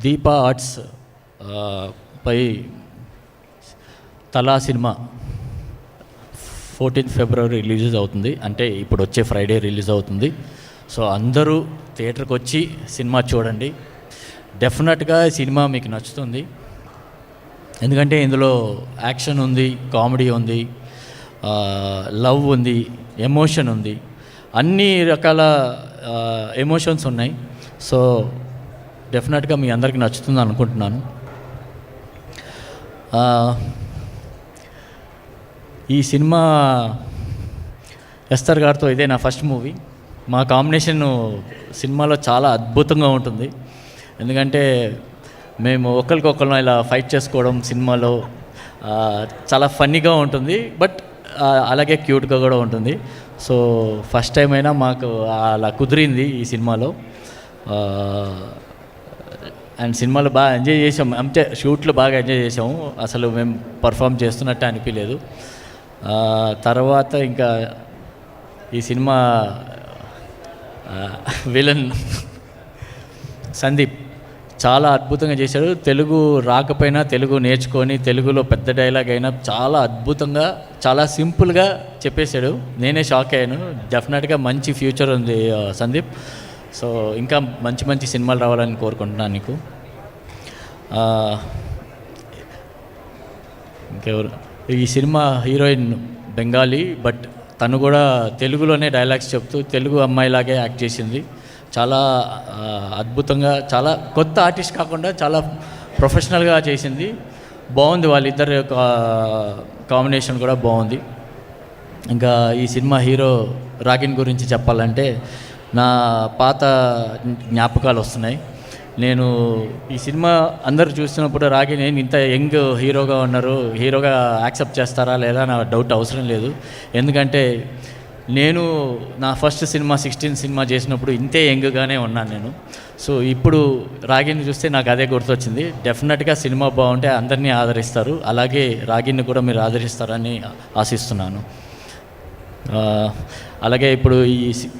Deepa arts పై తలా cinema fourteenth ఫిబ్రవరి release అవుతుంది. అంటే ఇప్పుడు వచ్చే ఫ్రైడే రిలీజ్ అవుతుంది. సో అందరూ థియేటర్కి వచ్చి సినిమా చూడండి. డెఫినెట్గా సినిమా మీకు నచ్చుతుంది. ఎందుకంటే ఇందులో యాక్షన్ ఉంది కామెడీ ఉంది లవ్ ఉంది ఎమోషన్ ఉంది. అన్ని రకాల ఎమోషన్స్ ఉన్నాయి. సో డెఫినెట్గా మీ అందరికీ నచ్చుతుంది అనుకుంటున్నాను. ఈ సినిమా ఎస్తర్ గారితో ఇదే నా ఫస్ట్ మూవీ. మా కాంబినేషన్ సినిమాలో చాలా అద్భుతంగా ఉంటుంది. ఎందుకంటే మేము ఒకరికొకరు ఇలా ఫైట్ చేసుకోవడం సినిమాలో చాలా ఫన్నీగా ఉంటుంది. బట్ అలాగే క్యూట్గా కూడా ఉంటుంది. సో ఫస్ట్ టైం అయినా మాకు అలా కుదిరింది ఈ సినిమాలో. అండ్ సినిమాలు బాగా ఎంజాయ్ చేసాం. అంటే షూట్లు బాగా ఎంజాయ్ చేసాము. అసలు మేము పర్ఫామ్ చేస్తున్నట్టు అనిపించలేదు తర్వాత ఇంకా ఈ సినిమా విలన్ సందీప్ చాలా అద్భుతంగా చేశాడు. తెలుగు రాకపోయినా తెలుగు నేర్చుకొని తెలుగులో పెద్ద డైలాగ్ అయినా చాలా అద్భుతంగా చాలా సింపుల్గా చెప్పేశాడు. నేనే షాక్ అయ్యాను. డెఫినెట్గా మంచి ఫ్యూచర్ ఉంది సందీప్. సో ఇంకా మంచి మంచి సినిమాలు రావాలని కోరుకుంటున్నాను నీకు. ఇంకెవరు? ఈ సినిమా హీరోయిన్ బెంగాలీ బట్ తను కూడా తెలుగులోనే డైలాగ్స్ చెప్తూ తెలుగు అమ్మాయిలాగే యాక్ట్ చేసింది. చాలా అద్భుతంగా చాలా కొత్త ఆర్టిస్ట్ కాకుండా చాలా ప్రొఫెషనల్గా చేసింది. బాగుంది వాళ్ళిద్దరి యొక్క కాంబినేషన్ కూడా బాగుంది. ఇంకా ఈ సినిమా హీరో రాగిన్ గురించి చెప్పాలంటే నా పాత జ్ఞాపకాలు వస్తున్నాయి. నేను ఈ సినిమా అందరూ చూసినప్పుడు రాగి నేను ఇంత యంగ్ హీరోగా ఉన్నారు హీరోగా యాక్సెప్ట్ చేస్తారా లేదా నా డౌట్ అవసరం లేదు. ఎందుకంటే నేను నా ఫస్ట్ సినిమా సిక్స్టీన్ సినిమా చేసినప్పుడు ఇంతే యంగ్గానే ఉన్నాను నేను. సో ఇప్పుడు రాగిని చూస్తే నాకు అదే గుర్తొచ్చింది. డెఫినెట్గా సినిమా బాగుంటే అందరినీ ఆదరిస్తారు. అలాగే రాగిని కూడా మీరు ఆదరిస్తారని ఆశిస్తున్నాను. అలాగే ఇప్పుడు ఈ సి-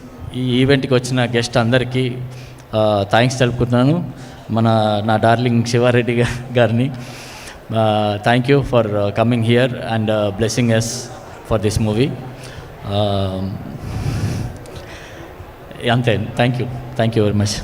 ఈ ఈవెంట్కి వచ్చిన గెస్ట్ అందరికీ థ్యాంక్స్ తెలుపుకుంటున్నాను. మన నా డార్లింగ్ శివారెడ్డి గారిని. Thank you for coming here and blessings for this movie అంతే. Thank you thank you very much